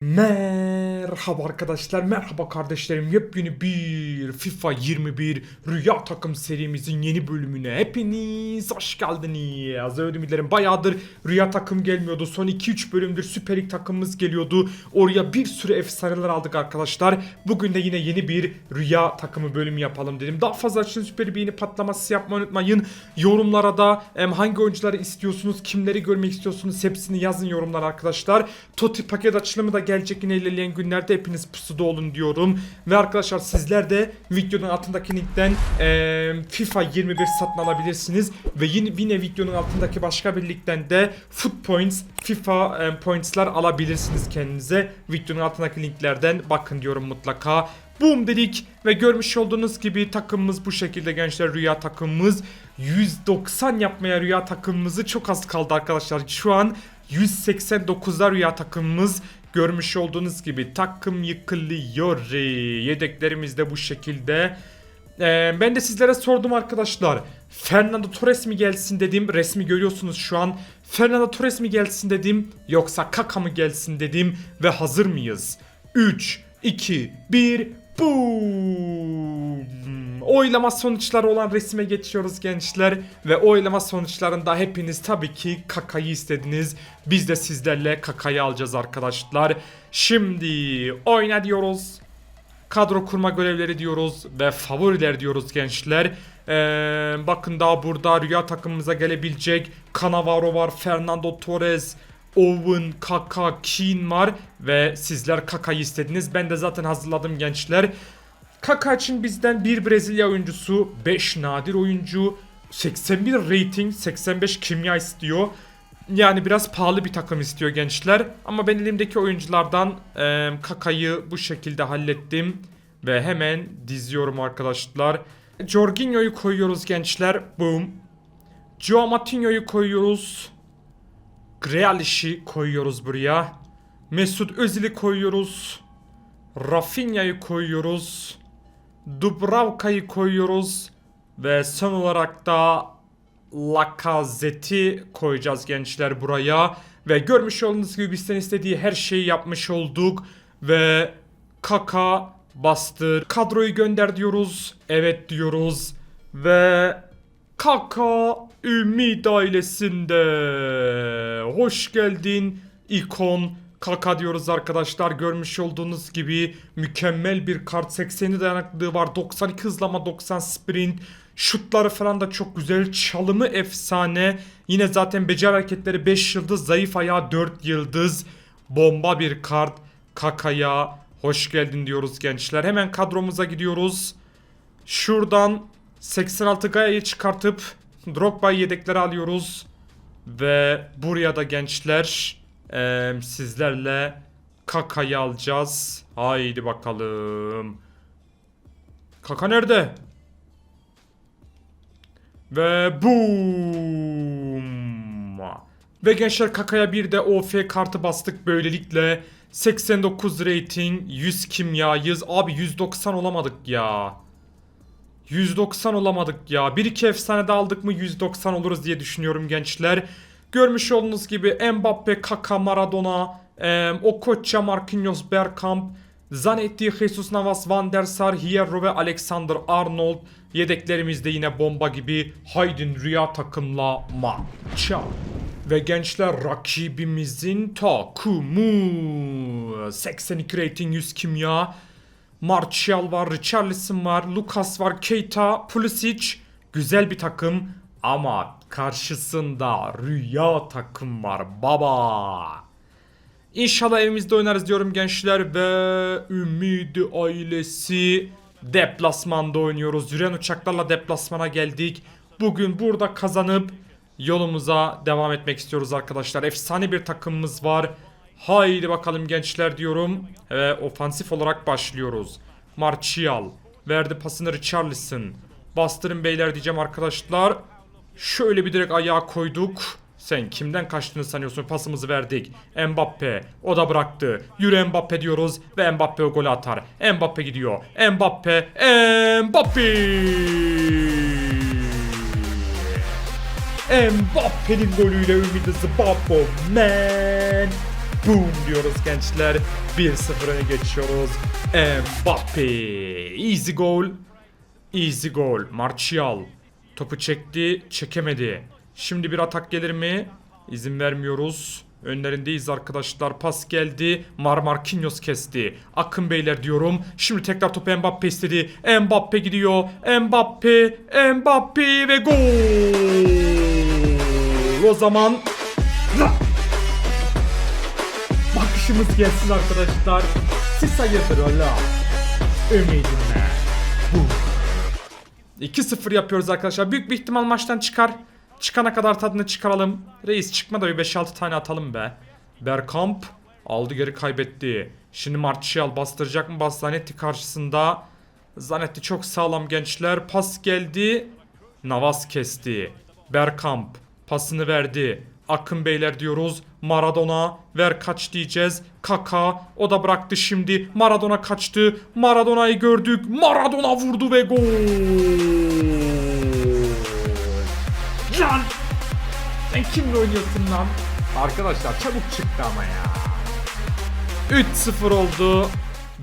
Man. Merhaba arkadaşlar, merhaba kardeşlerim. Yepyeni bir FIFA 21 Rüya Takım serimizin yeni bölümüne hepiniz hoş geldiniz. Özür dilerim bayağıdır Rüya Takım gelmiyordu. Son 2-3 bölümdür Süper Lig takımımız geliyordu. Oraya bir sürü efsaneler aldık arkadaşlar. Bugün de yine yeni bir Rüya Takımı bölümü yapalım dedim. Daha fazla için Süper Beğeni patlaması yapmayı unutmayın. Yorumlara da em, hangi oyuncuları istiyorsunuz, kimleri görmek istiyorsunuz hepsini yazın yorumlara arkadaşlar. Toti paket açılımı da gelecek yine ilerleyen günlerde hepiniz pusuda olun diyorum. Ve arkadaşlar sizler de videonun altındaki linkten em, FIFA 21 satın alabilirsiniz. Ve yine, yine videonun altındaki başka bir linkten de Foot Points, FIFA em, Points'lar alabilirsiniz kendinize. Videonun altındaki linklerden bakın diyorum mutlaka. Boom dedik ve görmüş olduğunuz gibi takımımız bu şekilde gençler rüya takımımız 190 yapmaya rüya takımımızı çok az kaldı arkadaşlar. Şu an 189'da rüya takımımız görmüş olduğunuz gibi takım yıkılıyor. Yedeklerimiz de bu şekilde. Ee, ben de sizlere sordum arkadaşlar. Fernando Torres mi gelsin dedim. Resmi görüyorsunuz şu an. Fernando Torres mi gelsin dedim. Yoksa Kaka mı gelsin dedim. Ve hazır mıyız? 3, 2, 1, boom. Oylama sonuçları olan resime geçiyoruz gençler. Ve oylama sonuçlarında hepiniz tabii ki Kaka'yı istediniz. Biz de sizlerle Kaka'yı alacağız arkadaşlar. Şimdi oyna diyoruz kadro kurma görevleri diyoruz ve favoriler diyoruz gençler. Ee, bakın daha burada rüya takımımıza gelebilecek Cannavaro var, Fernando Torres, Owen, Kaka, Keane var ve sizler Kaka'yı istediniz. Ben de zaten hazırladım gençler. Kaka için bizden bir Brezilya oyuncusu, 5 nadir oyuncu, 81 rating, 85 kimya istiyor. Yani biraz pahalı bir takım istiyor gençler. Ama ben elimdeki oyunculardan e, Kaka'yı bu şekilde hallettim. Ve hemen diziyorum arkadaşlar. Jorginho'yu koyuyoruz gençler. Boom. Joao Matinho'yu koyuyoruz. Grealish'i koyuyoruz buraya. Mesut Özil'i koyuyoruz. Rafinha'yı koyuyoruz. Dubravka'yı koyuyoruz. Ve son olarak da Lacazette'i koyacağız gençler buraya. Ve görmüş olduğunuz gibi bizden istediği her şeyi yapmış olduk. Ve Kaka bastır. Kadroyu gönder diyoruz. Evet diyoruz. Ve Kaka Ümit ailesinde. Hoş geldin ikon. Kaka diyoruz arkadaşlar. Görmüş olduğunuz gibi mükemmel bir kart. 80'i dayanıklılığı var. 92 hızlama, 90 sprint. Şutları falan da çok güzel. Çalımı efsane. Yine zaten beceri hareketleri 5 yıldız. Zayıf ayağı 4 yıldız. Bomba bir kart. Kaka'ya hoş geldin diyoruz gençler. Hemen kadromuza gidiyoruz. Şuradan 86 Gaya'yı çıkartıp Drogba'yı yedeklere alıyoruz. Ve buraya da gençler eee, sizlerle Kaka'yı alacağız. Haydi bakalım. Kaka nerede? Ve boom. Ve gençler Kaka'ya bir de OF kartı bastık böylelikle. 89 rating, 100 kimyayız. Abi 190 olamadık ya. 190 olamadık ya. Bir iki efsane de aldık mı 190 oluruz diye düşünüyorum gençler. Görmüş olduğunuz gibi Mbappe, Kaka, Maradona, e, Okocha, Marquinhos, Bergkamp, Zanetti, Jesus Navas, Van der Sar, Hierro ve Alexander Arnold. Yedeklerimizde yine bomba gibi. Haydin Rüya takımla maça. Ve gençler rakibimizin takımı. 82 rating 100 kimya. Martial var, Richarlison var, Lucas var, Keita, Pulisic. Güzel bir takım ama karşısında rüya takım var baba. İnşallah evimizde oynarız diyorum gençler ve Ümidi ailesi deplasmanda oynuyoruz. Yürüyen uçaklarla deplasmana geldik. Bugün burada kazanıp yolumuza devam etmek istiyoruz arkadaşlar. Efsane bir takımımız var. Haydi bakalım gençler diyorum. Ve ofansif olarak başlıyoruz. Martial verdi pasını Richarlison. Bastırın beyler diyeceğim arkadaşlar. Şöyle bir direkt ayağa koyduk. Sen kimden kaçtığını sanıyorsun? Pasımızı verdik. Mbappe. O da bıraktı. Yürü Mbappe diyoruz ve Mbappe o golü atar. Mbappe gidiyor. Mbappe. Mbappe. Mbappe'nin golüyle ümidi Zbappo man. Boom diyoruz gençler. 1-0 öne geçiyoruz. Mbappe. Easy goal. Easy goal. Martial. Topu çekti, çekemedi. Şimdi bir atak gelir mi? İzin vermiyoruz. Önlerindeyiz arkadaşlar. Pas geldi. Marmarquinhos kesti. Akın beyler diyorum. Şimdi tekrar topu Mbappe istedi. Mbappe gidiyor. Mbappe, Mbappe ve gol. O zaman bakışımız gelsin arkadaşlar. Siz hayırdır ola. Ümidinle. Bu. 2-0 yapıyoruz arkadaşlar. Büyük bir ihtimal maçtan çıkar. Çıkana kadar tadını çıkaralım. Reis çıkma da bir 5-6 tane atalım be. Bergkamp aldı geri kaybetti. Şimdi Martial bastıracak mı? Bas Zanetti karşısında. Zanetti çok sağlam gençler. Pas geldi. Navas kesti. Bergkamp pasını verdi. Akın beyler diyoruz. Maradona ver kaç diyeceğiz. Kaka o da bıraktı şimdi. Maradona kaçtı. Maradona'yı gördük. Maradona vurdu ve gol. Lan! Sen kimle oynuyorsun lan? Arkadaşlar çabuk çıktı ama ya. 3-0 oldu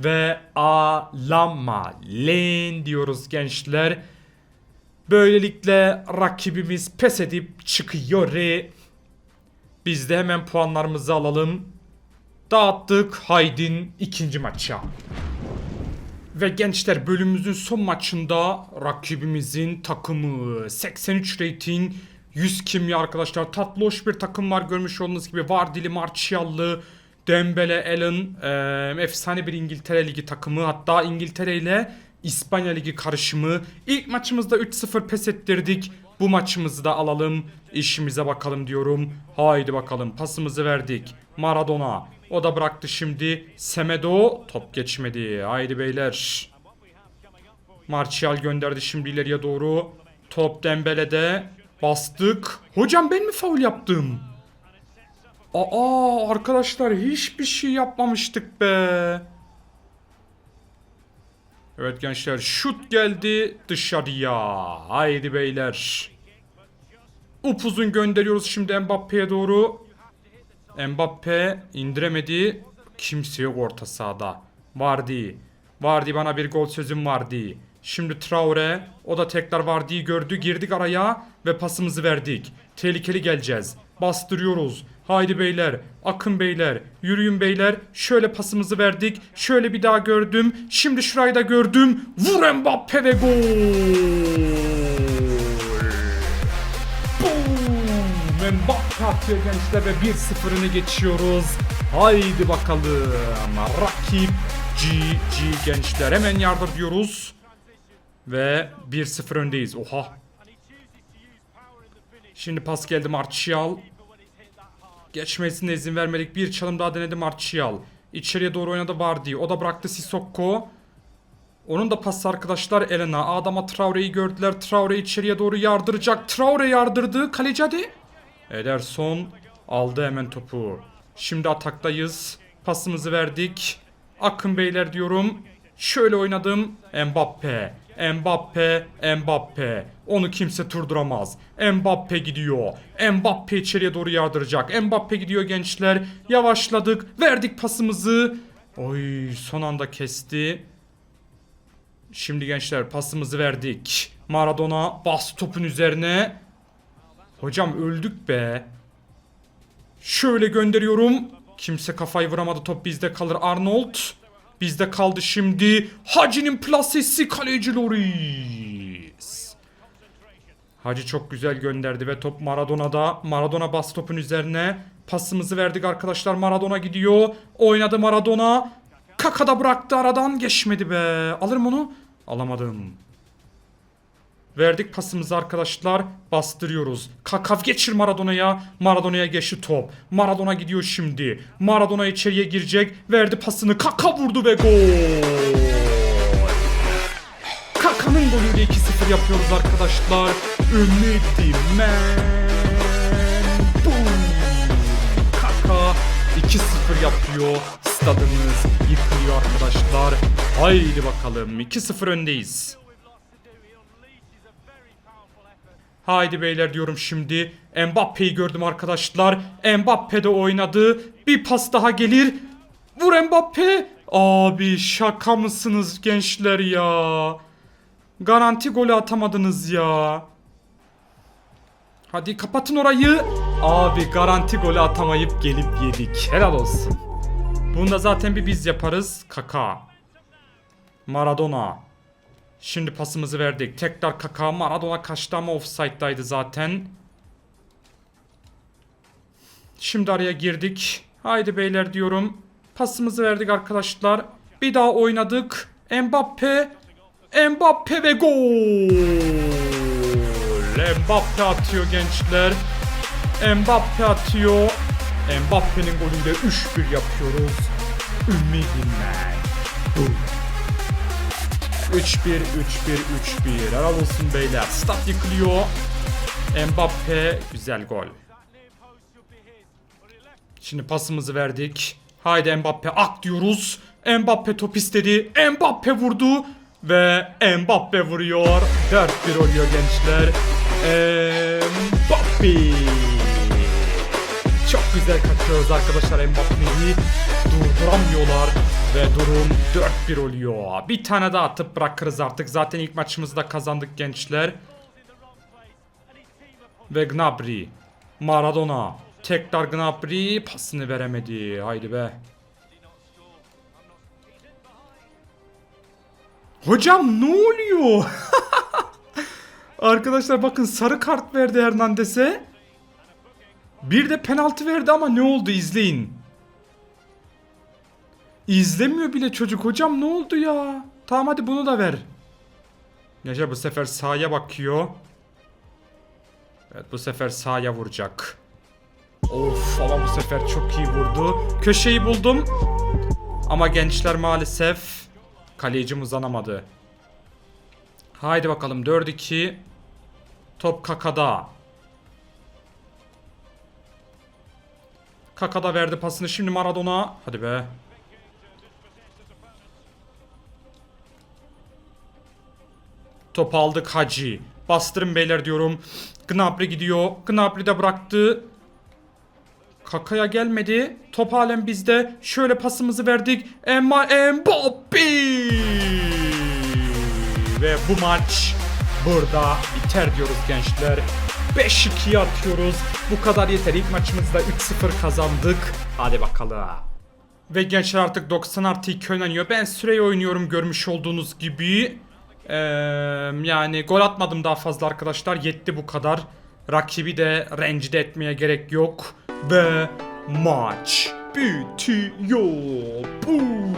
ve ağlama len diyoruz gençler. Böylelikle rakibimiz pes edip çıkıyor. Biz de hemen puanlarımızı alalım. Dağıttık. Haydin ikinci maça. Ve gençler bölümümüzün son maçında rakibimizin takımı 83 rating 100 kimya arkadaşlar tatlı hoş bir takım var görmüş olduğunuz gibi Vardili Martial'lı Dembele Allen eee, efsane bir İngiltere Ligi takımı hatta İngiltere ile İspanya Ligi karışımı İlk maçımızda 3-0 pes ettirdik bu maçımızı da alalım işimize bakalım diyorum haydi bakalım pasımızı verdik Maradona o da bıraktı şimdi Semedo top geçmedi haydi beyler Martial gönderdi şimdi ileriye doğru. Top Dembele'de. Bastık. Hocam ben mi faul yaptım? Aa arkadaşlar hiçbir şey yapmamıştık be. Evet gençler şut geldi dışarıya. Haydi beyler. Upuzun gönderiyoruz şimdi Mbappe'ye doğru. Mbappe indiremedi. Kimse yok orta sahada. Vardy. Vardy bana bir gol sözüm vardı. Şimdi Traore. O da tekrar Vardy'yi gördü. Girdik araya ve pasımızı verdik. Tehlikeli geleceğiz. Bastırıyoruz. Haydi beyler. Akın beyler. Yürüyün beyler. Şöyle pasımızı verdik. Şöyle bir daha gördüm. Şimdi şurayı da gördüm. Vur Mbappe ve gol. Boom! Mbappe atıyor gençler ve 1-0'ını geçiyoruz. Haydi bakalım. Rakip GG gençler. Hemen yardır diyoruz. Ve 1-0 öndeyiz. Oha. Şimdi pas geldi Martial. Geçmesine izin vermedik. Bir çalım daha denedi Martial. İçeriye doğru oynadı Vardy. O da bıraktı Sissoko. Onun da pası arkadaşlar Elena. Adama Traore'yi gördüler. Traore içeriye doğru yardıracak. Traore yardırdı. Kaleci hadi. Ederson aldı hemen topu. Şimdi ataktayız. Pasımızı verdik. Akın beyler diyorum. Şöyle oynadım. Mbappe. Mbappe, Mbappe. Onu kimse durduramaz. Mbappe gidiyor. Mbappe içeriye doğru yardıracak. Mbappe gidiyor gençler. Yavaşladık. Verdik pasımızı. Oy son anda kesti. Şimdi gençler pasımızı verdik. Maradona bas topun üzerine. Hocam öldük be. Şöyle gönderiyorum. Kimse kafayı vuramadı. Top bizde kalır. Arnold. Bizde kaldı şimdi. Hacı'nin plasesi kaleci Loris. Hacı çok güzel gönderdi ve top Maradona'da. Maradona bas topun üzerine. Pasımızı verdik arkadaşlar. Maradona gidiyor. Oynadı Maradona. Kaka da bıraktı aradan. Geçmedi be. Alırım onu. Alamadım. Verdik pasımızı arkadaşlar. Bastırıyoruz. Kakav geçir Maradona'ya. Maradona'ya geçti top. Maradona gidiyor şimdi. Maradona içeriye girecek. Verdi pasını. Kaka vurdu ve gol. Kaka'nın golüyle 2-0 yapıyoruz arkadaşlar. Ümidi. Boom. Kaka 2-0 yapıyor. Stadımız yıkılıyor arkadaşlar. Haydi bakalım 2-0 öndeyiz. Haydi beyler diyorum şimdi. Mbappe'yi gördüm arkadaşlar. Mbappe de oynadı. Bir pas daha gelir. Vur Mbappe. Abi şaka mısınız gençler ya? Garanti golü atamadınız ya. Hadi kapatın orayı. Abi garanti golü atamayıp gelip yedik. Helal olsun. Bunu da zaten bir biz yaparız. Kaka. Maradona. Şimdi pasımızı verdik. Tekrar Kaka. Maradona kaçtı ama offside'daydı zaten. Şimdi araya girdik. Haydi beyler diyorum. Pasımızı verdik arkadaşlar. Bir daha oynadık. Mbappe. Mbappe ve gol. Mbappe atıyor gençler. Mbappe atıyor. Mbappe'nin golüyle 3-1 yapıyoruz. Ümmidinler. 3-1, 3-1, 3-1. Helal olsun beyler. Stat yıkılıyor. Mbappe güzel gol. Şimdi pasımızı verdik. Haydi Mbappe ak diyoruz. Mbappe top istedi. Mbappe vurdu. Ve Mbappe vuruyor. 4-1 oluyor gençler. Mbappe. Çok güzel kaçıyoruz arkadaşlar Mbappe'yi. Durduramıyorlar. Ve durum 4-1 oluyor. Bir tane daha atıp bırakırız artık. Zaten ilk maçımızda kazandık gençler. Ve Gnabry. Maradona. Tekrar Gnabry pasını veremedi. Haydi be. Hocam ne oluyor? Arkadaşlar bakın sarı kart verdi Hernandez'e. Bir de penaltı verdi ama ne oldu izleyin. İzlemiyor bile çocuk hocam ne oldu ya? Tamam hadi bunu da ver. Yaşar bu sefer sağa bakıyor. Evet bu sefer sağa vuracak. Of ama bu sefer çok iyi vurdu. Köşeyi buldum. Ama gençler maalesef kalecim uzanamadı. Haydi bakalım 4-2. Top Kaka'da. Kaka'da verdi pasını şimdi Maradona. Hadi be. Top aldık Hacı. Bastırın beyler diyorum. Gnabry gidiyor. Gnabry de bıraktı. Kaka'ya gelmedi. Top halen bizde. Şöyle pasımızı verdik. Emma Mbappe. Ve bu maç burada biter diyoruz gençler. 5-2 atıyoruz. Bu kadar yeter. İlk maçımızda 3-0 kazandık. Hadi bakalım. Ve gençler artık 90 artı 2 oynanıyor. Ben süreyi oynuyorum görmüş olduğunuz gibi. Ee, yani gol atmadım daha fazla arkadaşlar. Yetti bu kadar. Rakibi de rencide etmeye gerek yok. Ve maç bitiyor. Boom.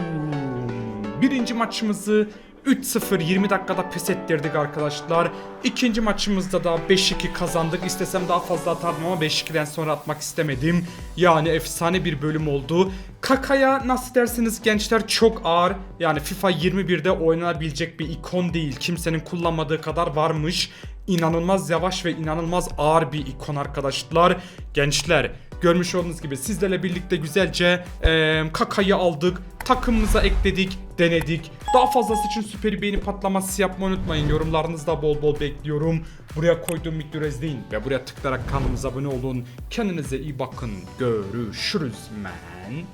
Birinci maçımızı 3-0 20 dakikada pes ettirdik arkadaşlar. İkinci maçımızda da 5-2 kazandık. İstesem daha fazla atardım ama 5-2'den sonra atmak istemedim. Yani efsane bir bölüm oldu. Kaka'ya nasıl dersiniz gençler çok ağır. Yani FIFA 21'de oynanabilecek bir ikon değil. Kimsenin kullanmadığı kadar varmış. İnanılmaz yavaş ve inanılmaz ağır bir ikon arkadaşlar. Gençler görmüş olduğunuz gibi sizlerle birlikte güzelce eee, Kaka'yı aldık. Takımımıza ekledik, denedik. Daha fazlası için süper beğeni patlaması yapmayı unutmayın. Yorumlarınızda bol bol bekliyorum. Buraya koyduğum videoyu izleyin ve buraya tıklayarak kanalımıza abone olun. Kendinize iyi bakın. Görüşürüz men.